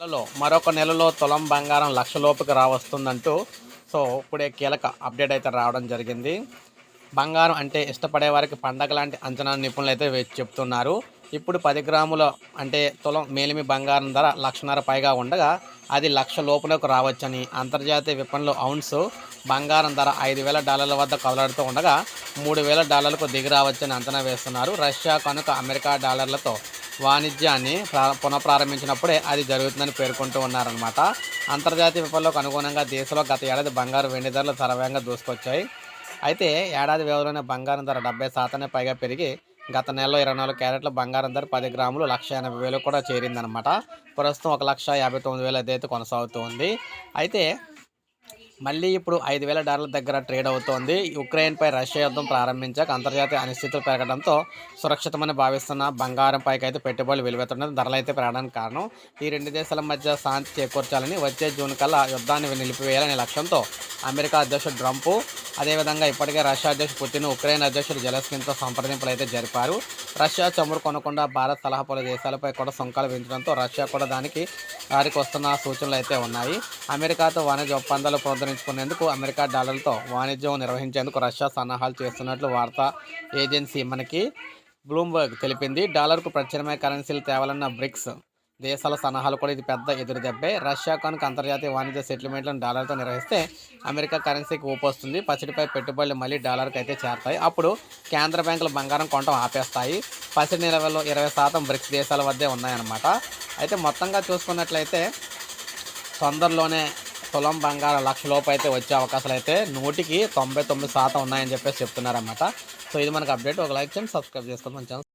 నెలలో మరొక నెలలో తులం బంగారం లక్ష లోపుకి రావస్తుందంటూ సో ఇప్పుడే కీలక అప్డేట్ అయితే రావడం జరిగింది. బంగారం అంటే ఇష్టపడే వారికి పండగ లాంటి అంచనా నిపుణులు అయితే చెప్తున్నారు. ఇప్పుడు పది గ్రాముల అంటే తులం మేలిమి బంగారం ధర లక్షన్నర పైగా ఉండగా అది లక్ష లోపులకు రావచ్చని అంతర్జాతీయ విపణిలో ఔన్స్ బంగారం ధర ఐదు వేల డాలర్ల వద్ద కదలాడుతూ ఉండగా మూడు వేల డాలర్లకు దిగి రావచ్చని అంచనా వేస్తున్నారు. రష్యా కనుక అమెరికా డాలర్లతో వాణిజ్యాన్ని పునఃప్రారంభించినప్పుడే అది జరుగుతుందని పేర్కొంటూ ఉన్నారనమాట అంతర్జాతీయ విపణులకు అనుగుణంగా దేశంలో గత ఏడాది బంగారు వెండి ధరలు సరవంగా దూసుకొచ్చాయి. అయితే ఏడాది వ్యవధిలోనే బంగారం ధర డెబ్బై శాతాన్ని పైగా పెరిగి గత నెలలో ఇరవై నాలుగు క్యారెట్ల బంగారం ధర పది గ్రాములు లక్ష ఎనభై వేలు కూడా చేరిందనమాట ప్రస్తుతం ఒక లక్ష యాభై తొమ్మిది వేలు అదైతే కొనసాగుతుంది అయితే మళ్ళీ ఇప్పుడు ఐదు వేల డాలర్ల దగ్గర ట్రేడ్ అవుతోంది. ఉక్రెయిన్పై రష్యా యుద్ధం ప్రారంభించాక అంతర్జాతీయ అనిశ్చితులు పెరగడంతో సురక్షితమని భావిస్తున్న బంగారం పైకి అయితే పెట్టుబడులు వెలువెత్తున్నది ధరలు అయితే పెరగడానికి కారణం. ఈ రెండు దేశాల మధ్య శాంతి చేకూర్చాలని వచ్చే జూన్ కల్లా యుద్ధాన్ని నిలిపివేయాలనే లక్ష్యంతో అమెరికా అధ్యక్షుడు ట్రంప్ అదేవిధంగా ఇప్పటికే రష్యా అధ్యక్షుడు పుతిన్ ఉక్రెయిన్ అధ్యక్షుడు జెలస్కిన్తో సంప్రదింపులు అయితే జరిపారు. రష్యా చమురు కొనకుండా భారత్ సలహా పలు దేశాలపై కూడా సుంకాలు పెంచడంతో రష్యా కూడా దానికి దారికి వస్తున్న సూచనలు అయితే ఉన్నాయి. అమెరికాతో వాణిజ్య ఒప్పందాలు పునరుద్ధరించుకునేందుకు అమెరికా డాలర్లతో వాణిజ్యం నిర్వహించేందుకు రష్యా సన్నాహాలు చేస్తున్నట్లు వార్తా ఏజెన్సీ మనకి బ్లూంబర్గ్ తెలిపింది. డాలర్కు ప్రత్యామ్నాయ కరెన్సీలు తేవాలన్న బ్రిక్స్ దేశాల సన్నాహాలు కూడా ఇది పెద్ద ఎదురు దెబ్బే. రష్యా కనుక అంతర్జాతీయ వాణిజ్య సెటిల్మెంట్లను డాలర్తో నిర్వహిస్తే అమెరికా కరెన్సీకి ఊపొస్తుంది. పసిడిపై పెట్టుబడులు మళ్ళీ డాలర్కి అయితే చేరతాయి. అప్పుడు కేంద్ర బ్యాంకులు బంగారం కొనడం ఆపేస్తాయి. పసిడి నిల్వలు ఇరవై శాతం బ్రిక్స్ దేశాల వద్దే ఉన్నాయన్నమాట. అయితే మొత్తంగా చూసుకున్నట్లయితే తొందరలోనే తులం బంగారం లక్ష లోపు అయితే వచ్చే అవకాశాలు అయితే నూటికి తొంభై తొమ్మిది శాతం ఉన్నాయని చెప్పేసి చెప్తున్నారన్నమాట. సో ఇది మనకు అప్డేట్. ఒక లైక్ చేయండి సబ్స్క్రైబ్ చేసుకోండి మన ఛానల్.